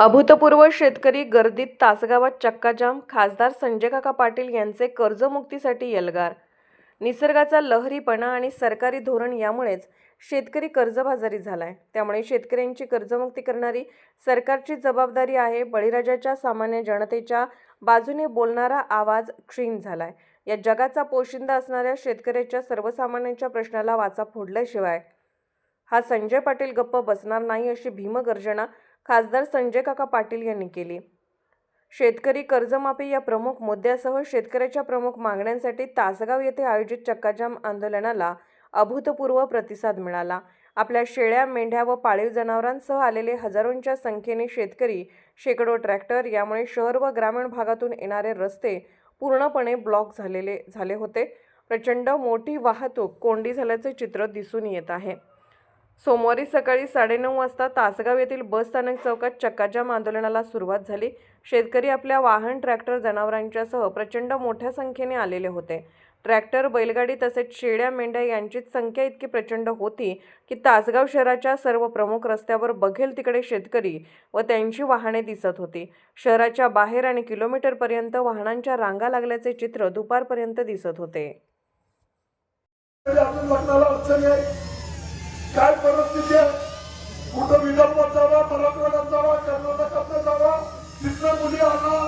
अभूतपूर्व शेतकरी गर्दीत तासगावात चक्काजाम. खासदार संजय काका पाटील यांचे कर्जमुक्तीसाठी यलगार. निसर्गाचा लहरीपणा आणि सरकारी धोरण यामुळेच शेतकरी कर्जबाजारी झालाय. त्यामुळे शेतकऱ्यांची कर्जमुक्ती करणारी सरकारची जबाबदारी आहे. बळीराजाच्या सामान्य जनतेच्या बाजूने बोलणारा आवाज क्षीण झालाय. या जगाचा पोशिंदा असणाऱ्या शेतकऱ्याच्या सर्वसामान्यांच्या प्रश्नाला वाचा फोडल्याशिवाय हा संजय पाटील गप्प बसणार नाही अशी भीमगर्जना खासदार संजय काका पाटील यांनी केली. शेतकरी कर्जमाफी या प्रमुख मुद्द्यासह शेतकऱ्याच्या प्रमुख मागण्यांसाठी तासगाव येथे आयोजित चक्काजाम आंदोलनाला अभूतपूर्व प्रतिसाद मिळाला. आपल्या शेळ्या मेंढ्या व पाळीव जनावरांसह आलेले हजारोंच्या संख्येने शेतकरी शेकडो ट्रॅक्टर यामुळे शहर व ग्रामीण भागातून येणारे रस्ते पूर्णपणे ब्लॉक झालेले झाले होते. प्रचंड मोठी वाहतूक कोंडी झाल्याचे चित्र दिसून येत आहे. सोमवारी सकाळी साडेनऊ वाजता तासगाव येथील बस स्थानक चौकात चक्काजाम आंदोलनाला सुरुवात झाली. शेतकरी आपल्या वाहन ट्रॅक्टर जनावरांच्यासह प्रचंड मोठ्या संख्येने आलेले होते. ट्रॅक्टर बैलगाडी तसेच शेळ्या मेंढ्या यांचीच संख्या इतकी प्रचंड होती की तासगाव शहराच्या सर्व प्रमुख रस्त्यावर बघेल तिकडे शेतकरी व त्यांची वाहने दिसत होती. शहराच्या बाहेर आणि किलोमीटरपर्यंत वाहनांच्या रांगा लागल्याचे चित्र दुपारपर्यंत दिसत होते. काय परिस्थिती आहे? कुठं विदर्भात जावा मराठवाड्यात जावा कर्नाटकात जावा तिथं मुली आला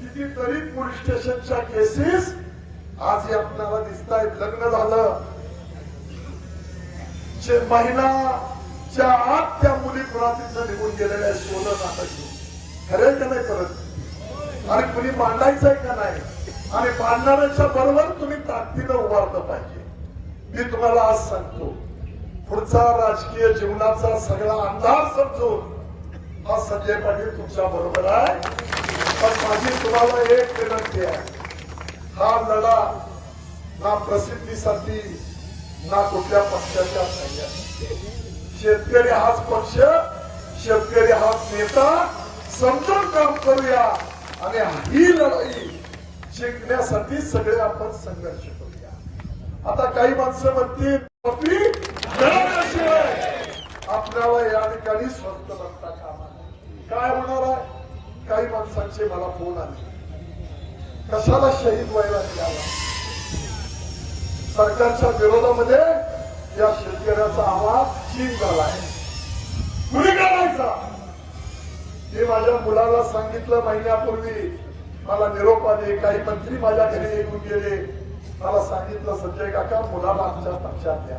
कितीतरी पोलीस स्टेशनच्या केसेस आज हे आपल्याला दिसत आहेत लग्न झालं. महिनाच्या आत त्या मुली कुणातीचं निघून गेलेल्या सोनं नाटक. खरे का नाही परत? आणि कुणी मांडायचंय का नाही? आणि मांडणाऱ्याच्या बरोबर तुम्ही ताकदीनं उभारलं पाहिजे. मी तुम्हाला आज सांगतो पुढचा राजकीय जीवनाचा सगळा अंदाज समजून हा संजय पाटील तुमच्या बरोबर आहे. पण माझी तुम्हाला एक विनंती आहे. हा लढा ना प्रसिद्धीसाठी ना कुठल्या पक्षाच्या शेतकरी हाच पक्ष शेतकरी हाच नेता समजून काम करूया आणि ही लढाई जिंकण्यासाठी सगळे आपण संघर्ष करूया. आता काही माणसं म्हणतील आपल्याला या ठिकाणी स्वस्त बघता कामा काय होणार आहे? काही माणसांचे मला फोन आले. कशाला शहीद व्हायला मिळाला सरकारच्या विरोधामध्ये या शेतकऱ्याचा आवाज चीन झाला आहे कुणी करायचा मी माझ्या मुलाला सांगितलं महिन्यापूर्वी मला निरोप आले काही मंत्री माझ्या घरी येऊन गेले. मला सांगितलं संजय काका मुलाला आमच्या पक्षात द्या.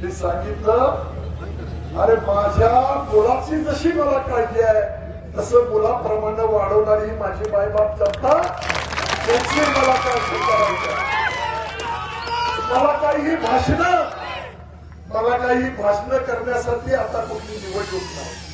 हे सांगितलं अरे माझ्या मुलाची जशी मला काळजी आहे तसं मुलाप्रमाणे वाढवणारी माझी मायबाप जनता त्यांची मला काळजी करायची मला काही ही भाषण मला काही भाषण करण्यासाठी आता कुठली निवडणूक नाही.